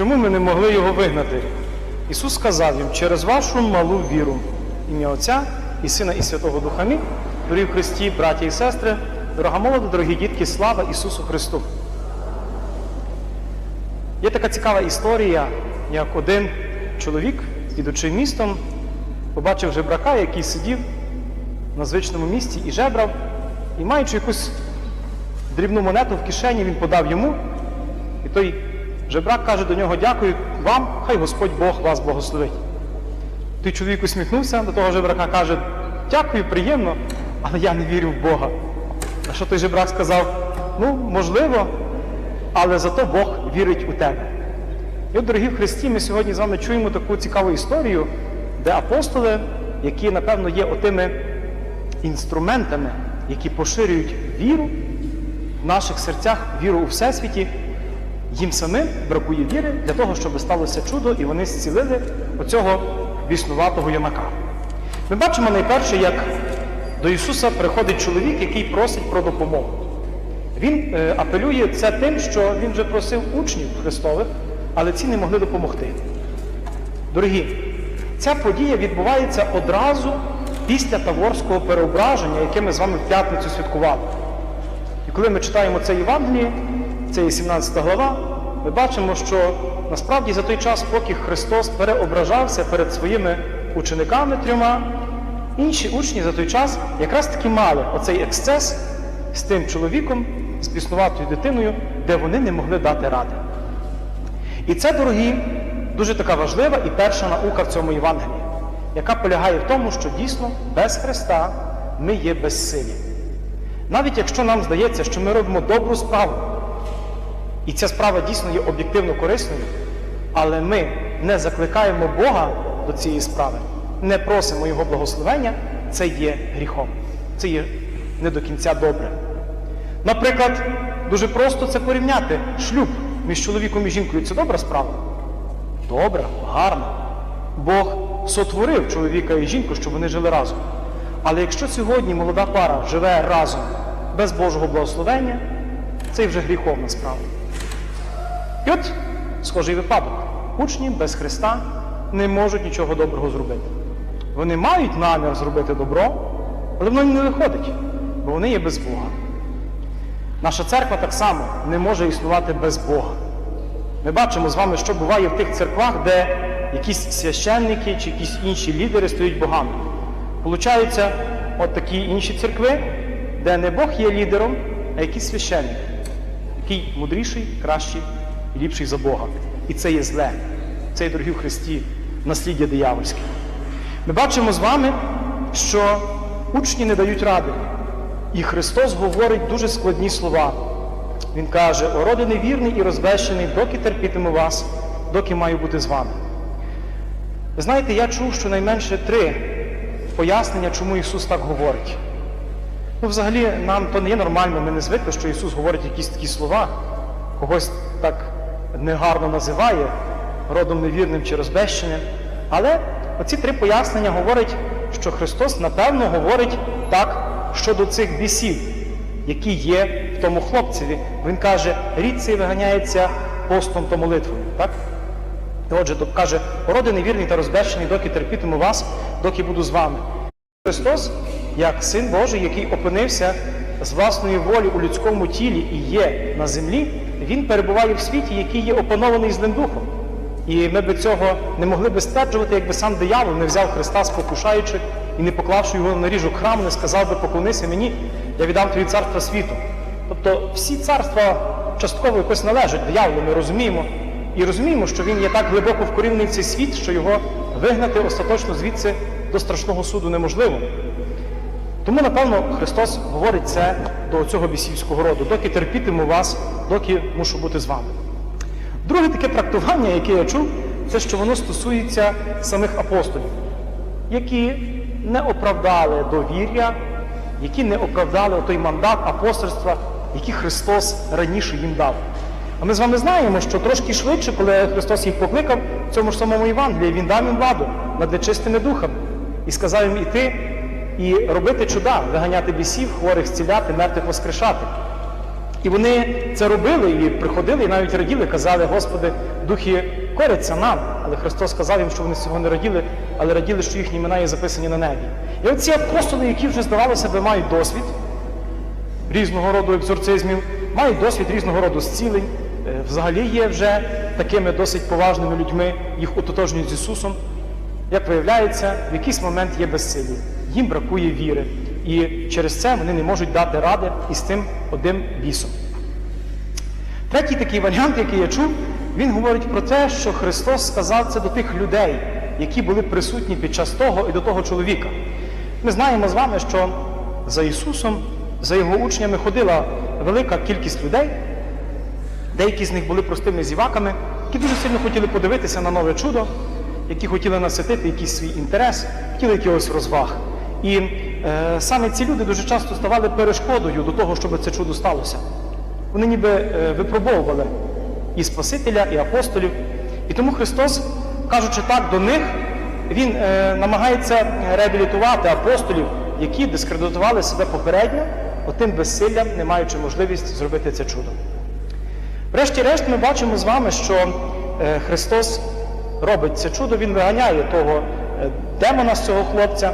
чому ми не могли його вигнати? Ісус сказав їм, через вашу малу віру, ім'я Отця і Сина і Святого Духа Амінь, дорогі в Христі, браті і сестри, дорога молода, дорогі дітки, слава Ісусу Христу! Є така цікава історія, як один чоловік, ідучи містом, побачив жебрака, який сидів на звичному місці і жебрав, і маючи якусь дрібну монету в кишені, він подав йому, і той жебрак каже до нього: Дякую вам, хай Господь Бог вас благословить. Той чоловік усміхнувся до того жебрака, каже: Дякую, приємно, але я не вірю в Бога. На що той жебрак сказав: Ну, можливо, але зато Бог вірить у тебе. І от, дорогі в Христі, ми сьогодні з вами чуємо таку цікаву історію, де апостоли, які, напевно, є отими інструментами, які поширюють віру в наших серцях, віру у Всесвіті, їм самим бракує віри для того, щоб сталося чудо, і вони зцілили оцього біснуватого юнака. Ми бачимо найперше, як до Ісуса приходить чоловік, який просить про допомогу. Він е, апелює це тим, що він вже просив учнів Христових, але ці не могли допомогти. Дорогі, ця подія відбувається одразу після Таворського переображення, яке ми з вами в п'ятницю святкували. І коли ми читаємо це Євангеліє, це є 17 глава, ми бачимо, що насправді за той час, поки Христос переображався перед своїми учениками трьома, інші учні за той час якраз таки мали оцей ексцес з тим чоловіком, з біснуватою дитиною, де вони не могли дати ради. І це, дорогі, дуже така важлива і перша наука в цьому Євангелії, яка полягає в тому, що дійсно без Христа ми є безсилі. Навіть якщо нам здається, що ми робимо добру справу, і ця справа дійсно є об'єктивно корисною, але ми не закликаємо Бога до цієї справи, не просимо Його благословення, це є гріхом, це є не до кінця добре. Наприклад, дуже просто це порівняти. Шлюб між чоловіком і жінкою це добра справа? Добра, гарна. Бог сотворив чоловіка і жінку, щоб вони жили разом. Але якщо сьогодні молода пара живе разом без Божого благословення, це вже гріховна справа. І от схожий випадок. Учні без Христа не можуть нічого доброго зробити. Вони мають намір зробити добро, але воно їм не виходить, бо вони є без Бога. Наша церква так само не може існувати без Бога. Ми бачимо з вами, що буває в тих церквах, де якісь священники чи якісь інші лідери стають богами. Получаються от такі інші церкви, де не Бог є лідером, а якийсь священник, який мудріший, кращий ліпший за Бога. І це є зле. Це є, дорогі в Христі, насліддя диявольське. Ми бачимо з вами, що учні не дають ради. І Христос говорить дуже складні слова. Він каже: «О, роди невірний і розбещений, доки терпітиму вас, доки маю бути з вами. Ви знаєте, я чув щонайменше три пояснення, чому Ісус так говорить. Ну, взагалі, нам то не є нормально, ми не звикли, що Ісус говорить якісь такі слова, когось так негарно називає, родом невірним чи розбещеним. Але оці три пояснення говорять, що Христос, напевно, говорить так щодо цих бісів, які є в тому хлопцеві. Він каже, рід цей виганяється постом та молитвою. Так? І Отже, то каже, породи невірний та розбещений, доки терпітиму вас, доки буду з вами. Христос, як Син Божий, який опинився з власної волі у людському тілі і є на землі, Він перебуває в світі, який є опанований злим духом. І ми би цього не могли би стверджувати, якби сам диявол не взяв Христа, спокушаючи, і не поклавши його на ріжок храму, не сказав би, поклонися мені, я віддам тобі царство світу. Тобто всі царства частково якось належать дияволу, ми розуміємо. І розуміємо, що він є так глибоко вкорінений в цей світ, що його вигнати остаточно звідси до страшного суду неможливо. Тому, напевно, Христос говорить це до цього бісівського роду, доки терпітиму вас, доки мушу бути з вами. Друге таке трактування, яке я чув, це що воно стосується самих апостолів, які не оправдали довір'я, які не оправдали той мандат апостольства, який Христос раніше їм дав. А ми з вами знаємо, що трошки швидше, коли Христос їх покликав в цьому ж самому Євангелії, Він дав їм владу над нечистими духами і сказав їм іти і робити чуда, виганяти бісів, хворих зціляти, мертвих воскрешати. І вони це робили і приходили, і навіть раділи, казали, Господи, духи коряться нам. Але Христос сказав їм, що вони цього не раділи, але раділи, що їхні імена є записані на небі. І от ці апостоли, які вже здавалося би, мають досвід різного роду екзорцизмів, мають досвід різного роду зцілень, е, взагалі є вже такими досить поважними людьми, їх ототожнюють з Ісусом. Як виявляється, в якийсь момент є безсилі, їм бракує віри. І через це вони не можуть дати ради із тим одним бісом. Третій такий варіант, який я чув, він говорить про те, що Христос сказав це до тих людей, які були присутні під час того і до того чоловіка. Ми знаємо з вами, що за Ісусом, за його учнями ходила велика кількість людей. Деякі з них були простими зіваками, які дуже сильно хотіли подивитися на нове чудо, які хотіли наситити якийсь свій інтерес, хотіли якихось розваг. І е, саме ці люди дуже часто ставали перешкодою до того, щоб це чудо сталося. Вони ніби е, випробовували і Спасителя, і апостолів. І тому Христос, кажучи так до них, Він е, намагається реабілітувати апостолів, які дискредитували себе попередньо, отим безсиллям, не маючи можливість зробити це чудо. Врешті-решт, ми бачимо з вами, що е, Христос робить це чудо, Він виганяє того е, демона з цього хлопця,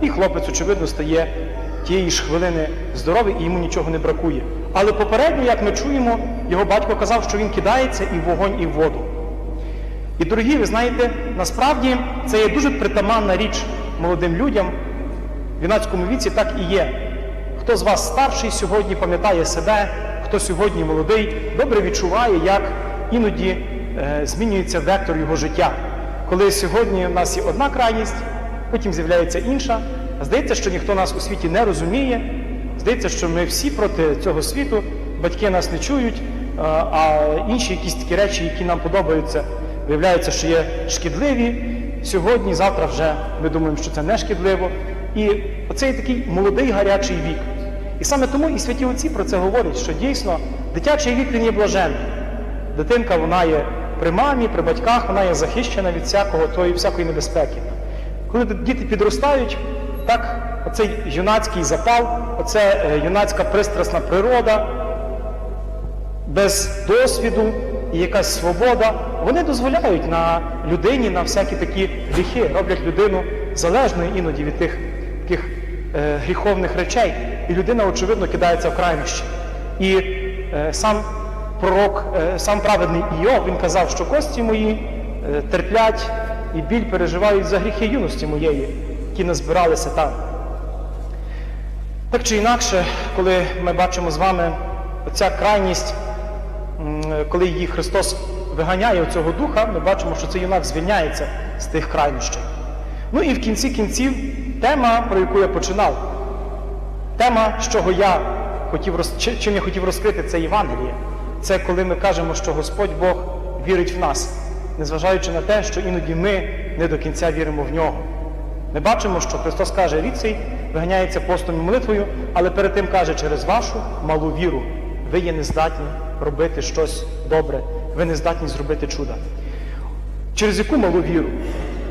і хлопець, очевидно, стає тієї ж хвилини здоровий і йому нічого не бракує. Але попередньо, як ми чуємо, його батько казав, що він кидається і в вогонь, і в воду. І, дорогі, ви знаєте, насправді це є дуже притаманна річ молодим людям в юнацькому віці, так і є. Хто з вас старший сьогодні пам'ятає себе, хто сьогодні молодий, добре відчуває, як іноді е, змінюється вектор його життя. Коли сьогодні в нас є одна крайність, потім з'являється інша. Здається, що ніхто нас у світі не розуміє. Здається, що ми всі проти цього світу, батьки нас не чують, а- а інші якісь такі речі, які нам подобаються, виявляється, що є шкідливі. Сьогодні, завтра вже ми думаємо, що це не шкідливо. І оцей такий молодий гарячий вік. І саме тому і святі отці про це говорять, що дійсно дитячий вік він є блаженний. Дитинка вона є при мамі, при батьках, вона є захищена від всякого тої всякої небезпеки. Коли діти підростають, так оцей юнацький запал, оце е, юнацька пристрасна природа, без досвіду і якась свобода, вони дозволяють на людині на всякі такі гріхи, роблять людину залежною іноді від тих таких е, гріховних речей. І людина, очевидно, кидається в крайнощі. І е, сам пророк, е, сам праведний Іов, він казав, що кості мої е, терплять і біль переживають за гріхи юності моєї, які назбиралися там. Так чи інакше, коли ми бачимо з вами оця крайність, коли її Христос виганяє цього духа, ми бачимо, що цей юнак звільняється з тих крайнощів. Ну і в кінці кінців тема, про яку я починав, тема, з чого я хотів чим я хотів розкрити, це Євангеліє. Це коли ми кажемо, що Господь Бог вірить в нас, незважаючи на те, що іноді ми не до кінця віримо в нього. Ми бачимо, що Христос каже, рід цей виганяється постом і молитвою, але перед тим каже, через вашу малу віру ви є нездатні робити щось добре, ви не здатні зробити чуда. Через яку малу віру?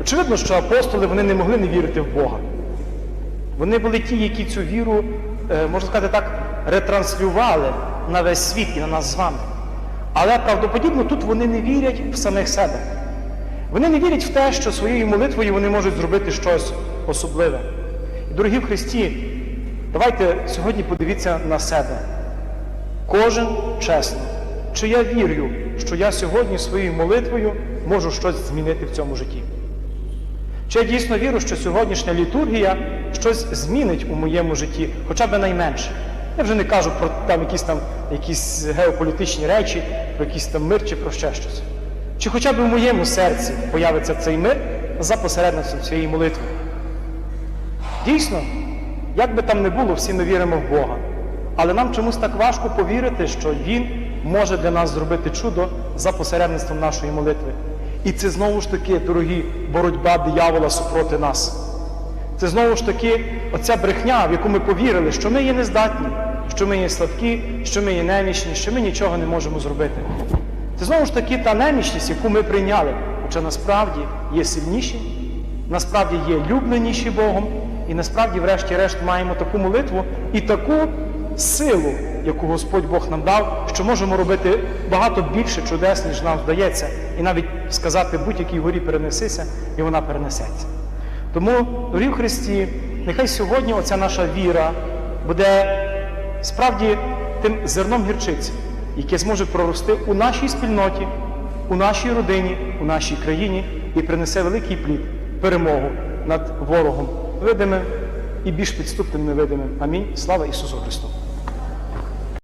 Очевидно, що апостоли вони не могли не вірити в Бога. Вони були ті, які цю віру, е, можна сказати так, ретранслювали на весь світ і на нас з вами. Але правдоподібно тут вони не вірять в самих себе. Вони не вірять в те, що своєю молитвою вони можуть зробити щось особливе. Дорогі в Христі, давайте сьогодні подивіться на себе. Кожен чесно, чи я вірю, що я сьогодні своєю молитвою можу щось змінити в цьому житті. Чи я дійсно вірю, що сьогоднішня літургія щось змінить у моєму житті, хоча б найменше. Я вже не кажу про там якісь там якісь геополітичні речі, про якийсь там мир чи про ще щось. Чи хоча б у моєму серці появиться цей мир за посередництвом цієї молитви? Дійсно, як би там не було, всі ми віримо в Бога. Але нам чомусь так важко повірити, що Він може для нас зробити чудо за посередництвом нашої молитви. І це знову ж таки, дорогі, боротьба диявола супроти нас. Це знову ж таки оця брехня, в яку ми повірили, що ми є нездатні, що ми є слабкі, що ми є немічні, що ми нічого не можемо зробити. Це знову ж таки та немічність, яку ми прийняли, хоча насправді є сильніші, насправді є любленіші Богом, і насправді, врешті-решт, маємо таку молитву і таку силу, яку Господь Бог нам дав, що можемо робити багато більше чудес, ніж нам здається, і навіть сказати будь-якій горі перенесися, і вона перенесеться. Тому, дорогі в Христі, нехай сьогодні оця наша віра буде справді тим зерном гірчиці, яке зможе прорости у нашій спільноті, у нашій родині, у нашій країні і принесе великий плід, перемогу над ворогом, видимим і більш підступним невидимим. Амінь. Слава Ісусу Христу!